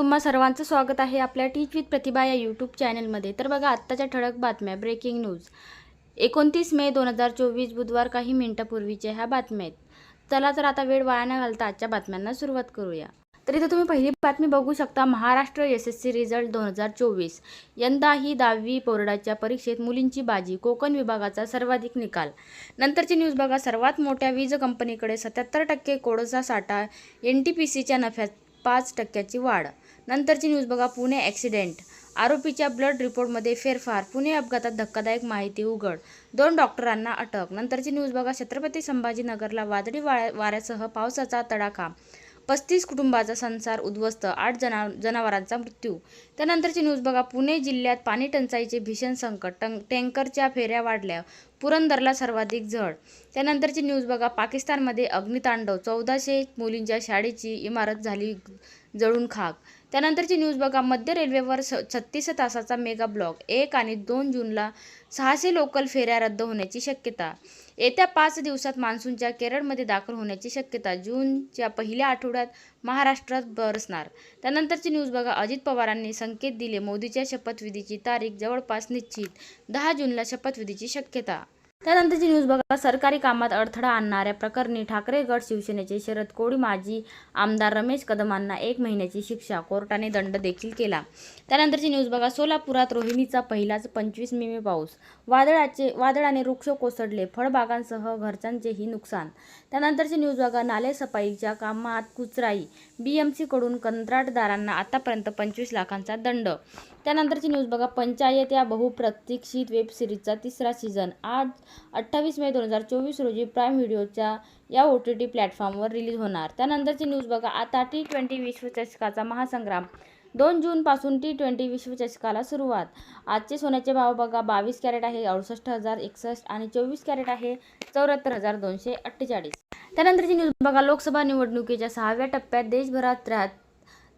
तुम्हा सर्वांचं स्वागत आहे आपल्या टीच विथ प्रतिभा या यूट्यूब चॅनलमध्ये तर बघा आत्ताच्या ठळक बातम्या. ब्रेकिंग न्यूज एकोणतीस मे दोन हजार चोवीस बुधवार काही मिनिटापूर्वीच्या ह्या बातम्या आहेत. चला तर आता वेळ वाया न घालता आजच्या बातम्यांना सुरुवात करूया. तर इथं तुम्ही पहिली बातमी बघू शकता. Maharashtra S S C result दोन हजार चोवीस. यंदाही दहावी बोर्डाच्या परीक्षेत मुलींची बाजी कोकण विभागाचा सर्वाधिक निकाल. नंतरची न्यूज बघा. सर्वात मोठ्या वीज कंपनीकडे सत्याहत्तर टक्के कोळसा साठा एन टी पी सीच्या नफ्यात पाच टक्क्याची वाढ. नंतरची न्यूज बघा पुणे ॲक्सिडेंट आरोपीच्या ब्लड रिपोर्टमध्ये फेरफार पुणे अपघातात धक्कादायक माहिती उघड. दोन डॉक्टरांना अटक. नंतरची न्यूज बघा छत्रपती संभाजीनगरला वादळी वाऱ्या वाऱ्यासह पावसाचा तडाखा. पस्तीस कुटुंबाचा संसार उद्ध्वस्त आठ जना जनावरांचा मृत्यू. त्यानंतरची न्यूज बघा पुणे जिल्ह्यात पाणी टंचाईचे भीषण संकट. टं टँकरच्या फेऱ्या वाढल्या. पुरंदरला सर्वाधिक झड त्यानंतरची न्यूज बघा पाकिस्तानमध्ये अग्नितांडव. चौदाशे मुलींच्या शाळेची इमारत झाली जळून खाक. त्यानंतरची न्यूज बघा. मध्य रेल्वेवर स छत्तीस तासाचा मेगा ब्लॉक. एक आणि दोन जूनला सहाशे लोकल फेऱ्या रद्द होण्याची शक्यता. येत्या पाच दिवसात मान्सूनच्या केरळमध्ये दाखल होण्याची शक्यता जूनच्या पहिल्या आठवड्यात महाराष्ट्रात बरसणार. त्यानंतरची न्यूज बघा. अजित पवारांनी संकेत दिले मोदीच्या शपथविधीची तारीख जवळपास निश्चित. दहा जूनला शपथविधीची शक्यता त्यानंतरची न्यूज बघा. सरकारी कामात अडथळा आणणाऱ्या प्रकरणी ठाकरे गट शिवसेनेचे शरद कोळी माजी आमदार रमेश कदमांना एक महिन्याची शिक्षा. कोर्टाने दंड देखील केला. त्यानंतरची न्यूज बघा. सोलापुरात रोहिणीचा पहिलाच पंचवीस मिमी पाऊस. वादळाचे वादळाने वृक्ष कोसळले. फळबागांसह घरच्यांचेही नुकसान. त्यानंतरची न्यूज बघा. नाले सफाईच्या कामात कुचराई. बी एम सीकडून कंत्राटदारांना आतापर्यंत पंचवीस लाखांचा दंड. त्यानंतरची न्यूज बघा. पंचायत या बहुप्रतीक्षित वेब सिरीजचा तिसरा सीझन. आज अठ्ठावीस मे दोन हजार चोवीस रोजी प्राईम व्हिडिओच्या या ओ टी टी प्लॅटफॉर्मवर रिलीज होणार. त्यानंतरची न्यूज बघा. आता टी ट्वेंटी विश्वचषकाचा महासंग्राम. दोन जूनपासून टी ट्वेंटी विश्वचषकाला सुरुवात. आजचे सोन्याचे भाव बघा. बावीस कॅरेट आहे अडुसष्ट हजार एकसष्ट आणि चोवीस कॅरेट आहे चौऱ्याहत्तर हजार दोनशे अठ्ठेचाळीस. त्यानंतरची न्यूज बघा. लोकसभा निवडणुकीच्या सहाव्या टप्प्यात देशभरात त्र्या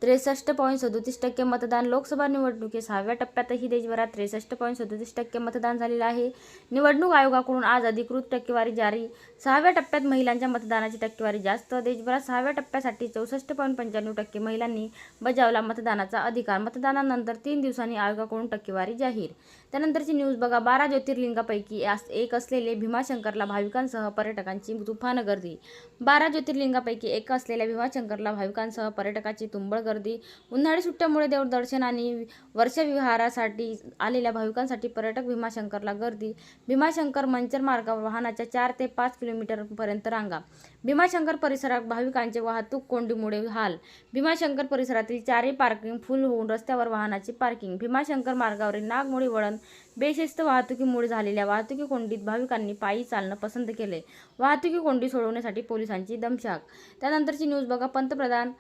त्रेसष्ट पॉईंट सदोतीस टक्के मतदान लोकसभा निवडणुकीत सहाव्या टप्प्यातही देशभरात त्रेसष्ट पॉईंट सदोतीस टक्के मतदान झालेलं आहे. निवडणूक आयोगाकडून आज अधिकृत टक्केवारी जारी. सहाव्या टप्प्यात महिलांच्या मतदानाची टक्केवारी जास्त. देशभरात सहाव्या टप्प्यासाठी चौसष्ट पॉईंट पंच्याण्णव टक्के महिलांनी बजावला मतदानाचा अधिकार. मतदानानंतर तीन दिवसांनी आयोगाकडून टक्केवारी जाहीर. त्यानंतरची न्यूज बघा. बारा ज्योतिर्लिंगापैकी एक असलेले भीमाशंकरला भाविकांसह पर्यटकांची तुफान गर्दी. बारा ज्योतिर्लिंगापैकी एक असलेल्या भीमाशंकरला भाविकांसह पर्यटकाची तुंबळ गर्दी. गर्दी. उन्हाळी सुट्ट्यामुळे देवदर्शन आणि वर्षविहारासाठी आलेल्या भाविकांसाठी पर्यटक भीमाशंकरला गर्दी. भीमाशंकर मंचर मार्गावर वाहनाच्या चार ते पाच किलोमीटरपर्यंत रांगा. भीमाशंकर परिसरात भाविकांचे वाहतूक कोंडीमुळे हाल. भीमाशंकर परिसरातील चारही पार्किंग फुल होऊन रस्त्यावर वाहनाची पार्किंग. भीमाशंकर मार्गावरील नागमोडी वळण बेशिस्त वाहतुकीमुळे झालेल्या वाहतुकी कोंडीत भाविकांनी पायी चालणं पसंत केले. वाहतुकी कोंडी सोडवण्यासाठी पोलिसांची दमशाक त्यानंतरची न्यूज बघा पंतप्रधान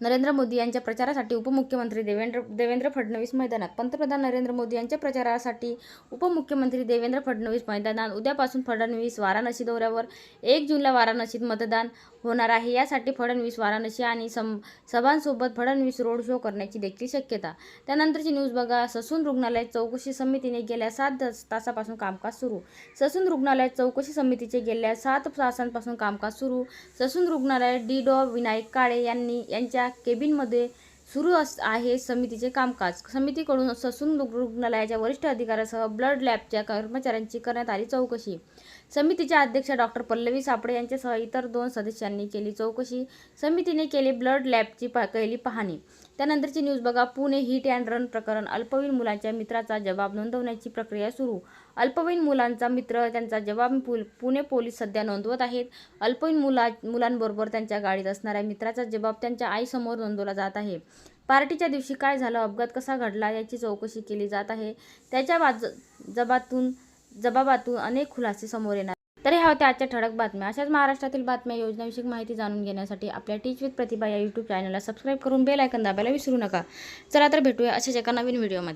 नरेंद्र मोदी यांच्या प्रचारासाठी उपमुख्यमंत्री देवेंद्र देवेंद्र फडणवीस मैदानात. पंतप्रधान नरेंद्र मोदी यांच्या प्रचारासाठी उपमुख्यमंत्री देवेंद्र फडणवीस मैदानात. उद्यापासून फडणवीस वाराणसी दौऱ्यावर. एक जूनला वाराणसीत मतदान होणार आहे. यासाठी फडणवीस वाराणसी आणि सम सभांसोबत फडणवीस रोड शो करण्याची देखील शक्यता. त्यानंतरची न्यूज बघा. ससून रुग्णालय चौकशी समितीने गेल्या सात तासापासून कामकाज सुरू. ससून रुग्णालय चौकशी समितीचे गेल्या सात तासांपासून कामकाज सुरू. ससून रुग्णालय डी डॉ. विनायक काळे यांनी यांच्या केबिनमध्ये सुरू अस आहे समितीचे कामकाज. समितीकडून ससून रुग्णालयाच्या वरिष्ठ अधिकाऱ्यासह ब्लड लॅबच्या कर्मचाऱ्यांची करण्यात आली चौकशी. समितीच्या अध्यक्ष डॉक्टर पल्लवी सापडे यांच्यासह इतर दोन सदस्यांनी केली चौकशी. समितीने केली ब्लड लॅबची पा केली पाहणी. त्यानंतरची न्यूज बघा. पुणे हिट अँड रन प्रकरण. अल्पवयीन मुलांच्या मित्राचा जबाब नोंदवण्याची प्रक्रिया सुरू. अल्पवयीन मुलांचा मित्र त्यांचा जबाब पुल पुणे पोलीस सध्या नोंदवत आहेत. अल्पवयीन मुला मुलांबरोबर त्यांच्या गाडीत असणाऱ्या मित्राचा जबाब त्यांच्या आईसमोर नोंदवला जात आहे. पार्टीच्या दिवशी काय झालं अपघात कसा घडला याची चौकशी केली जात आहे. त्याच्या बाज जबातून जबाबातून अनेक खुलासे समोर येणार तर ह्या होत्या आजच्या ठळक बातम्या. अशाच महाराष्ट्रातील बातम्या योजनाविषयक माहिती जाणून घेण्यासाठी आपल्या टीच विथ प्रतिभा या यूट्यूब चॅनलला सबस्क्राईब करून बेल आयकन दाबायला विसरू नका. चला तर भेटूया अशाच एका नवीन व्हिडिओमध्ये